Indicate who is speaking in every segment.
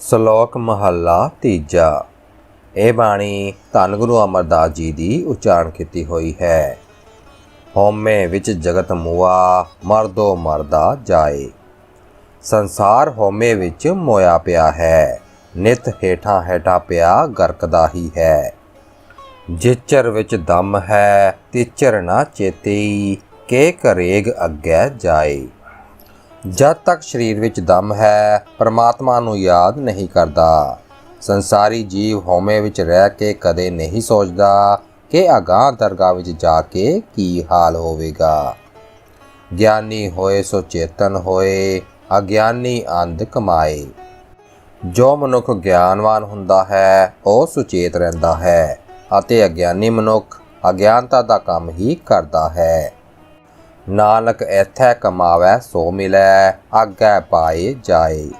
Speaker 1: ਸ਼ਲੋਕ ਮਹੱਲਾ ਤੀਜਾ। ਇਹ ਬਾਣੀ ਧੰਨ ਗੁਰੂ ਅਮਰਦਾਸ ਜੀ ਦੀ ਉਚਾਰਨ ਕੀਤੀ ਹੋਈ ਹੈ। ਹਉਮੈ ਵਿੱਚ ਜਗਤ ਮੁਆ, ਮਰਦੋ ਮਰਦਾ ਜਾਏ। ਸੰਸਾਰ ਹਉਮੈ ਵਿੱਚ ਮੋਇਆ ਪਿਆ ਹੈ। ਨਿਤ ਹੇਠਾਂ ਹੇਠਾਂ ਪਿਆ ਗਰਕਦਾ ਹੀ ਹੈ। ਜਿਚਰ ਵਿੱਚ ਦਮ ਹੈ, ਤਿਚਰ ਨਾ ਚੇਤੀ ਕੇ ਕਰੇਗ ਅੱਗੇ ਜਾਏ। ਜਦ ਤੱਕ ਸਰੀਰ ਵਿੱਚ ਦਮ ਹੈ, ਪਰਮਾਤਮਾ ਨੂੰ ਯਾਦ ਨਹੀਂ ਕਰਦਾ। ਸੰਸਾਰੀ ਜੀਵ ਹਉਮੈ ਵਿੱਚ ਰਹਿ ਕੇ ਕਦੇ ਨਹੀਂ ਸੋਚਦਾ ਕਿ ਅਗਾਂਹ ਦਰਗਾਹ ਵਿੱਚ ਜਾ ਕੇ ਕੀ ਹਾਲ ਹੋਵੇਗਾ। ਗਿਆਨੀ ਹੋਏ ਸੋ ਚੇਤਨ ਹੋਏ, ਅਗਿਆਨੀ ਅੰਧ ਕਮਾਏ। ਜੋ ਮਨੁੱਖ ਗਿਆਨਵਾਨ ਹੁੰਦਾ ਹੈ, ਉਹ ਸੁਚੇਤ ਰਹਿੰਦਾ ਹੈ ਅਤੇ ਅਗਿਆਨੀ ਮਨੁੱਖ ਅਗਿਆਨਤਾ ਦਾ ਕੰਮ ਹੀ ਕਰਦਾ ਹੈ। ਨਾਨਕ ਐਥੈ ਕਮਾਵੈ ਸੋ ਮਿਲੈ, ਆਗੈ ਪਾਏ ਜਾਏ।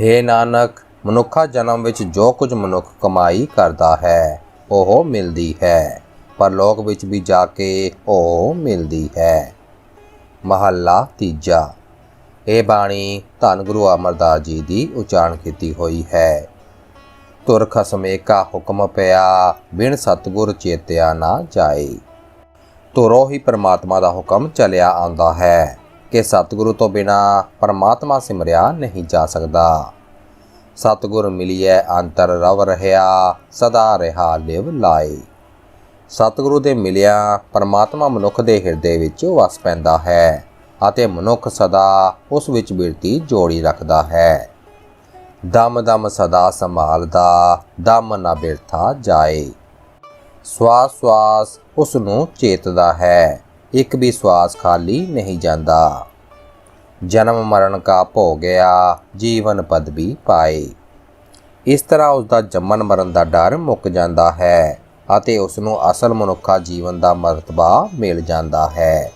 Speaker 1: ਹੇ ਨਾਨਕ, ਮਨੁੱਖਾ ਜਨਮ ਵਿੱਚ ਜੋ ਕੁਝ ਮਨੁੱਖ ਕਮਾਈ ਕਰਦਾ ਹੈ, ਉਹ ਮਿਲਦੀ ਹੈ। ਪਰ ਲੋਕ ਵਿੱਚ ਵੀ ਜਾ ਕੇ ਉਹ ਮਿਲਦੀ ਹੈ। ਮਹੱਲਾ ਤੀਜਾ। ਇਹ ਬਾਣੀ ਧੰਨ ਗੁਰੂ ਅਮਰਦਾਸ ਜੀ ਦੀ ਉਚਾਰਨ ਕੀਤੀ ਹੋਈ ਹੈ। ਤੁਰ ਖਸਮੇ ਕਾ ਹੁਕਮ ਪਿਆ, ਬਿਨ ਸਤਗੁਰ ਚੇਤਿਆ ਨਾ ਜਾਏ। ਤੁਰੋ ਹੀ ਪਰਮਾਤਮਾ ਦਾ ਹੁਕਮ ਚੱਲਿਆ ਆਉਂਦਾ ਹੈ ਕਿ ਸਤਿਗੁਰੂ ਤੋਂ ਬਿਨਾ ਪਰਮਾਤਮਾ ਸਿਮਰਿਆ ਨਹੀਂ ਜਾ ਸਕਦਾ। ਸਤਿਗੁਰ ਮਿਲਿਐ ਅੰਤਰ ਰਵ ਰਹਾ ਸਦਾ ਰਹਾ ਲਿਵ ਲਾਏ। ਸਤਿਗੁਰੂ ਦੇ ਮਿਲਿਆ ਪਰਮਾਤਮਾ ਮਨੁੱਖ ਦੇ ਹਿਰਦੇ ਵਿੱਚ ਵਸ ਪੈਂਦਾ ਹੈ ਅਤੇ ਮਨੁੱਖ ਸਦਾ ਉਸ ਵਿੱਚ ਬਿਰਤੀ ਜੋੜੀ ਰੱਖਦਾ ਹੈ। ਦਮ ਦਮ ਸਦਾ ਸੰਭਾਲਦਾ, ਦਮ ਨਾ ਬਿਰਥਾ ਜਾਏ। ਸਵਾਸ ਸਵਾਸ ਉਸ ਨੂੰ ਚੇਤਦਾ ਹੈ। ਇੱਕ ਵੀ ਸਵਾਸ ਖਾਲੀ ਨਹੀਂ ਜਾਂਦਾ। ਜਨਮ ਮਰਨ ਕਾ ਭੋ ਗਿਆ ਜੀਵਨ ਪਦਵੀ ਪਾਏ। ਇਸ ਤਰ੍ਹਾਂ ਉਸ ਦਾ ਜੰਮਣ ਮਰਨ ਦਾ ਡਰ ਮੁੱਕ ਜਾਂਦਾ ਹੈ ਅਤੇ ਉਸ ਨੂੰ ਅਸਲ ਮਨੁੱਖਾ ਜੀਵਨ ਦਾ ਮਰਤਬਾ ਮਿਲ ਜਾਂਦਾ ਹੈ।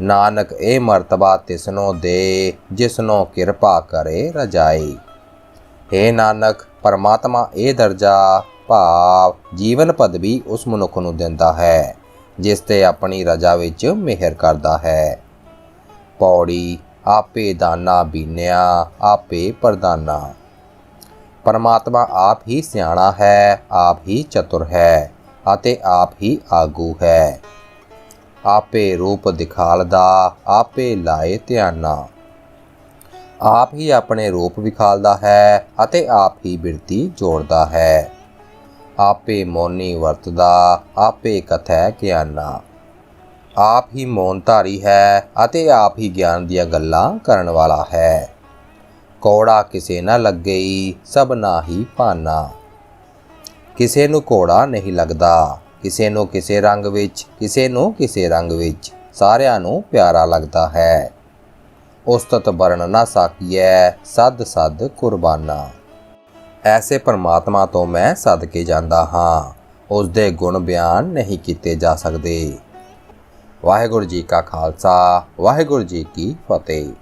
Speaker 1: ਨਾਨਕ ਇਹ ਮਰਤਬਾ ਤਿਸਨੋ ਦੇ, ਜਿਸਨੋ ਕਿਰਪਾ ਕਰੇ ਰਜਾਈ। ਏ ਨਾਨਕ, ਪਰਮਾਤਮਾ ਇਹ ਦਰਜਾ ਭਾਵ ਜੀਵਨ ਪਦਵੀ ਉਸ ਮਨੁੱਖ ਨੂੰ ਦਿੰਦਾ ਹੈ, ਜਿਸ ਤੇ ਆਪਣੀ ਰਜਾ ਵਿੱਚ ਮਿਹਰ ਕਰਦਾ ਹੈ। ਪੌੜੀ, ਆਪੇ ਦਾਨਾ ਬੀਨਿਆ, ਆਪੇ ਪ੍ਰਦਾਨਾ ਪਰਮਾਤਮਾ ਆਪ ਹੀ ਸਿਆਣਾ ਹੈ, ਆਪ ਹੀ ਚਤੁਰ ਹੈ ਅਤੇ ਆਪ ਹੀ ਆਗੂ ਹੈ। ਆਪੇ ਰੂਪ ਦਿਖਾਲਦਾ, ਆਪੇ ਲਾਏ ਧਿਆਨਾ। ਆਪ ਹੀ ਆਪਣੇ ਰੂਪ ਵਿਖਾਲਦਾ ਹੈ ਅਤੇ ਆਪ ਹੀ ਬਿਰਤੀ ਜੋੜਦਾ ਹੈ। ਆਪੇ ਮੋਨੀ ਵਰਤਦਾ, ਆਪੇ ਕਥੈ ਗਿਆਨਾ। ਆਪ ਹੀ ਮੌਨ ਧਾਰੀ ਹੈ ਅਤੇ ਆਪ ਹੀ ਗਿਆਨ ਦੀਆਂ ਗੱਲਾਂ ਕਰਨ ਵਾਲਾ ਹੈ। ਕੋੜਾ ਕਿਸੇ ਨਾ ਲੱਗਈ ਸਭਨਾ ਹੀ ਭਾਨਾ। ਕਿਸੇ ਨੂੰ ਕੋੜਾ ਨਹੀਂ ਲੱਗਦਾ, ਕਿਸੇ ਨੂੰ ਕਿਸੇ ਰੰਗ ਵਿੱਚ, ਕਿਸੇ ਨੂੰ ਕਿਸੇ ਰੰਗ ਵਿੱਚ, ਸਾਰਿਆਂ ਨੂੰ ਪਿਆਰਾ ਲੱਗਦਾ ਹੈ। ਉਸਤਤ ਵਰਣ ਨਾ ਸਾਕੀਐ ਸਦ ਸਦ ਕੁਰਬਾਨਾ। ਐਸੇ ਪਰਮਾਤਮਾ ਤੋਂ ਮੈਂ ਸਦਕੇ ਜਾਂਦਾ ਹਾਂ। ਉਸ ਦੇ ਗੁਣ ਬਿਆਨ ਨਹੀਂ ਕੀਤੇ ਜਾ ਸਕਦੇ। ਵਾਹਿਗੁਰੂ ਜੀ ਕਾ ਖਾਲਸਾ, ਵਾਹਿਗੁਰੂ ਜੀ ਕੀ ਫਤਿਹ।